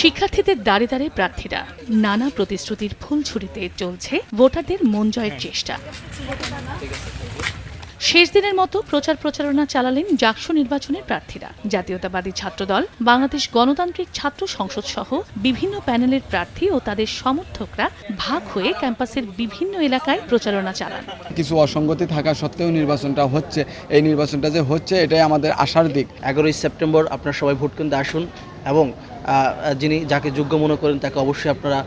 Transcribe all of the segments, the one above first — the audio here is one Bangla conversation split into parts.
শিক্ষার্থীদের দাঁড়ে দাঁড়ে প্রার্থীরা নানা প্রতিশ্রুতির ফুল ছুরিতে চলছে ভোটারদের মন জয়ের চেষ্টা। শেষ দিনের মতো প্রচার প্রচারণা চালালেন জাকসু নির্বাচনের প্রার্থীরা। জাতীয়তাবাদী ছাত্রদল বাংলাদেশ গণতান্ত্রিক ছাত্র সংসদ সহ বিভিন্ন প্যানেলের প্রার্থী ও তাদের সমর্থকরা ভাগ হয়ে ক্যাম্পাসের বিভিন্ন এলাকায় প্রচারণা চালান। কিছু অসঙ্গতি থাকা সত্ত্বেও নির্বাচনটা হচ্ছে। এই নির্বাচনটা যে হচ্ছে এটাই আমাদের আশার দিক। এগারোই সেপ্টেম্বর আপনারা সবাই ভোট কেন্দ্রে আসুন। এবং যিনি যাকে যোগ্য মনে করেন তাকে অবশ্যই আপনারা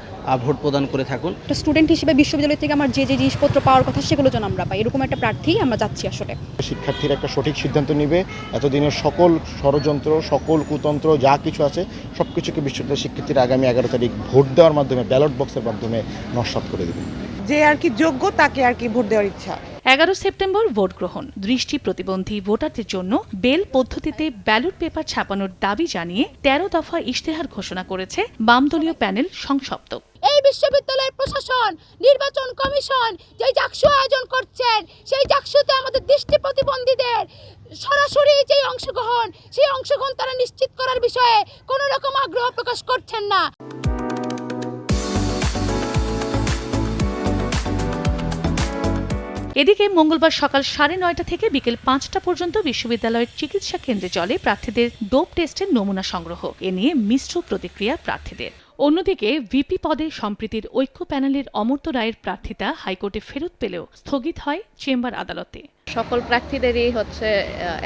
ভোট প্রদান করে থাকুন। স্টুডেন্ট হিসেবে বিশ্ববিদ্যালয় থেকে আমার যে যে জিনিসপত্র পাওয়ার কথা সেগুলো যেন আমরা পাই এরকম একটা প্রার্থী আমরা যাচ্ছি আসলে। শিক্ষার্থীরা একটা সঠিক সিদ্ধান্ত নেবে এতদিনের সকল ষড়যন্ত্র সকল কুতন্ত্র যা কিছু আছে সব কিছুকে বিশ্ববিদ্যালয়ের শিক্ষার্থীরা আগামী এগারো তারিখ ভোট দেওয়ার মাধ্যমে ব্যালট বক্সের মাধ্যমে নস্বাত করে দেবে। যে আর কি যোগ্য তাকে আর কি ভোট দেওয়ার ইচ্ছা। এগারো সেপ্টেম্বর ভোট গ্রহণ। দৃষ্টি প্রতিবন্ধী ভোটারদের জন্য বেল পদ্ধতিতে ব্যালট পেপার ছাপানোর দাবি জানিয়ে তেরো দফা ইশতেহার ঘোষণা করেছে বামদলীয় প্যানেল সংসপ্তক এই বিশ্ববিদ্যালয়ের প্রশাসন নির্বাচন কমিশন যে জাকসু আয়োজন করছেন সেই জাকসুতে আমাদের দৃষ্টি প্রতিবন্ধীদের সরাসরি যে অংশগ্রহণ সেই অংশগ্রহণ তারা নিশ্চিত করার বিষয়ে কোনো রকম আগ্রহ প্রকাশ করছেন না। এদিকে মঙ্গলবার সকাল সাড়ে নয়টা থেকে বিকেল পাঁচটা পর্যন্ত বিশ্ববিদ্যালয়ের চিকিৎসা কেন্দ্রে চলে প্রার্থীদের ডোপ টেস্টের নমুনা সংগ্রহ। এ নিয়ে মিশ্র প্রতিক্রিয়া প্রার্থীদের। অন্যদিকে ভিপি পদে সম্প্রীতির ঐক্য প্যানেলের অমর্ত্য রায়ের প্রার্থিতা হাইকোর্টে ফেরত পেলেও স্থগিত হয় চেম্বার আদালতে। সকল প্রার্থীদেরই হচ্ছে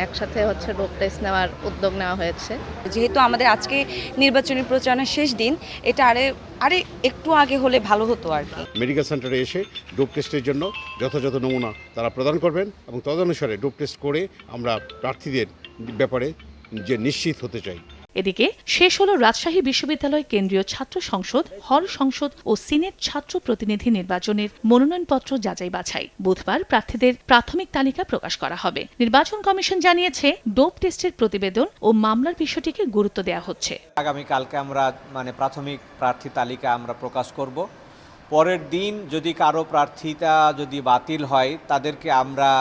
একসাথে হচ্ছে রোগ টেস্ট নেওয়ার উদ্যোগ নেওয়া হয়েছে। যেহেতু আমাদের আজকে নির্বাচনী প্রচারণার শেষ দিন এটা আরে আরে একটু আগে হলে ভালো হতো আর কি। মেডিকেল সেন্টারে এসে ডোপ টেস্টের জন্য যথাযথ নমুনা তারা প্রদান করবেন এবং তদনুসারে ডোপ টেস্ট করে আমরা প্রার্থীদের ব্যাপারে যে নিশ্চিত হতে চাই। এদিকে শেষ হল রাজশাহী বিশ্ববিদ্যালয় কেন্দ্রীয় ছাত্র সংসদ, হল সংসদ ও সিনেট ছাত্র প্রতিনিধি নির্বাচনের মনোনয়নপত্র যাচাই বাছাই। বুধবার প্রার্থীদের প্রাথমিক তালিকা প্রকাশ করা হবে। নির্বাচন কমিশন জানিয়েছে, ডোপ টেস্টের প্রতিবেদন ও মামলার বিষয়টিকে গুরুত্ব দেওয়া হচ্ছে। আগামীকালকে আমরা মানে প্রাথমিক প্রার্থী তালিকা আমরা প্রকাশ করব। পরের দিন যদি কারও প্রার্থীতা যদি বাতিল হয়, তাদেরকে আমরা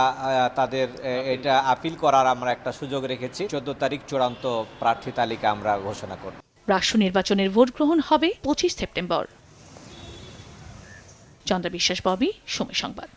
তাদের এটা আপিল করার আমরা একটা সুযোগ রেখেছি। চোদ্দ তারিখ চূড়ান্ত প্রার্থী তালিকা আমরা ঘোষণা করব। রাষ্ট্র নির্বাচনের ভোট গ্রহণ হবে পঁচিশ সেপ্টেম্বর। চন্দ্র বিশ্বাস ববি, সময় সংবাদ।